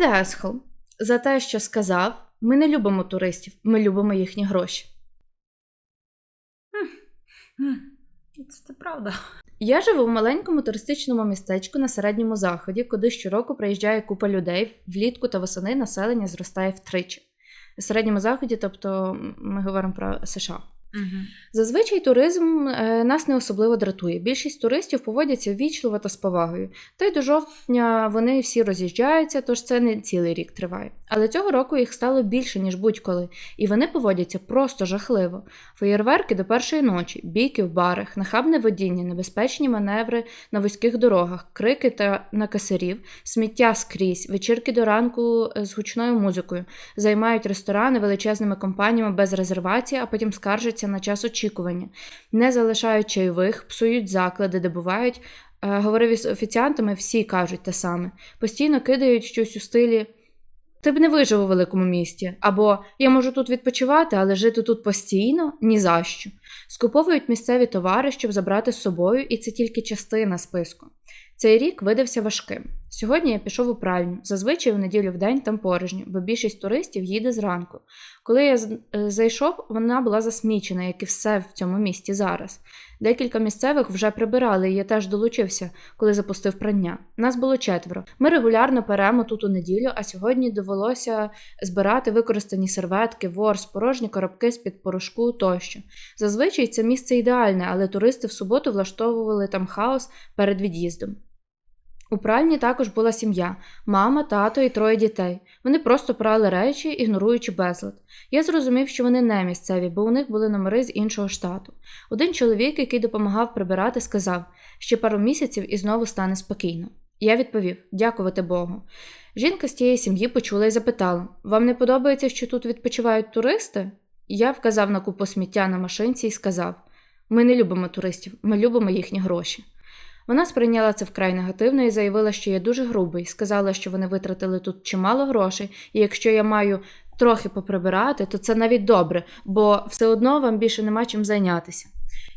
The? За те, що сказав, ми не любимо туристів, ми любимо їхні гроші. Це, це правда. Я живу в маленькому туристичному містечку на середньому заході, куди щороку приїжджає купа людей. Влітку та восени населення зростає втричі. В середньому заході, тобто ми говоримо про США. Угу. Зазвичай туризм е, нас не особливо дратує. Більшість туристів поводяться ввічливо та з повагою. Та й до жовтня вони всі роз'їжджаються, тож це не цілий рік триває. Але цього року їх стало більше, ніж будь-коли, і вони поводяться просто жахливо. Феєрверки до першої ночі, бійки в барах, нахабне водіння, небезпечні маневри на вузьких дорогах, крики та на касирів, сміття скрізь, вечірки до ранку е, з гучною музикою, займають ресторани величезними компаніями без резервації, а потім скаржаться на час очікування, не залишають чайових, псують заклади, де бувають. Е, Говорив із офіціантами, всі кажуть те саме. Постійно кидають щось у стилі. Ти б не вижив у великому місті, або я можу тут відпочивати, але жити тут постійно ні за що. Скуповують місцеві товари, щоб забрати з собою, і це тільки частина списку. Цей рік видався важким. Сьогодні я пішов у пральню. Зазвичай у неділю в день там порожньо, бо більшість туристів їде зранку. Коли я е, зайшов, вона була засмічена, як і все в цьому місті зараз. Декілька місцевих вже прибирали, і я теж долучився, коли запустив прання. Нас було четверо. Ми регулярно перемо тут у неділю, а сьогодні довелося збирати використані серветки, ворс, порожні коробки з-під порошку тощо. Зазвичай це місце ідеальне, але туристи в суботу влаштовували там хаос перед від'їздом. У пральні також була сім'я: мама, тато і троє дітей. Вони просто прали речі, ігноруючи безлад. Я зрозумів, що вони не місцеві, бо у них були номери з іншого штату. Один чоловік, який допомагав прибирати, сказав: ще пару місяців і знову стане спокійно. Я відповів: дякувати Богу. Жінка з тієї сім'ї почула і запитала: Вам не подобається, що тут відпочивають туристи? Я вказав на купу сміття на машинці і сказав: Ми не любимо туристів, ми любимо їхні гроші. Вона сприйняла це вкрай негативно і заявила, що я дуже грубий. Сказала, що вони витратили тут чимало грошей, і якщо я маю трохи поприбирати, то це навіть добре, бо все одно вам більше нема чим зайнятися.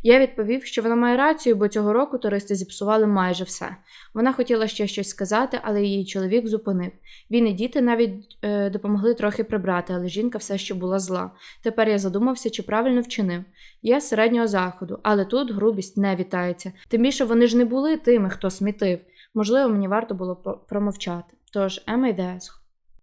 Я відповів, що вона має рацію, бо цього року туристи зіпсували майже все. Вона хотіла ще щось сказати, але її чоловік зупинив. Він і діти навіть е, допомогли трохи прибрати, але жінка все ще була зла. Тепер я задумався, чи правильно вчинив. Я з середнього заходу, але тут грубість не вітається. Тим більше вони ж не були тими, хто смітив. Можливо, мені варто було промовчати. Тож, the asshole?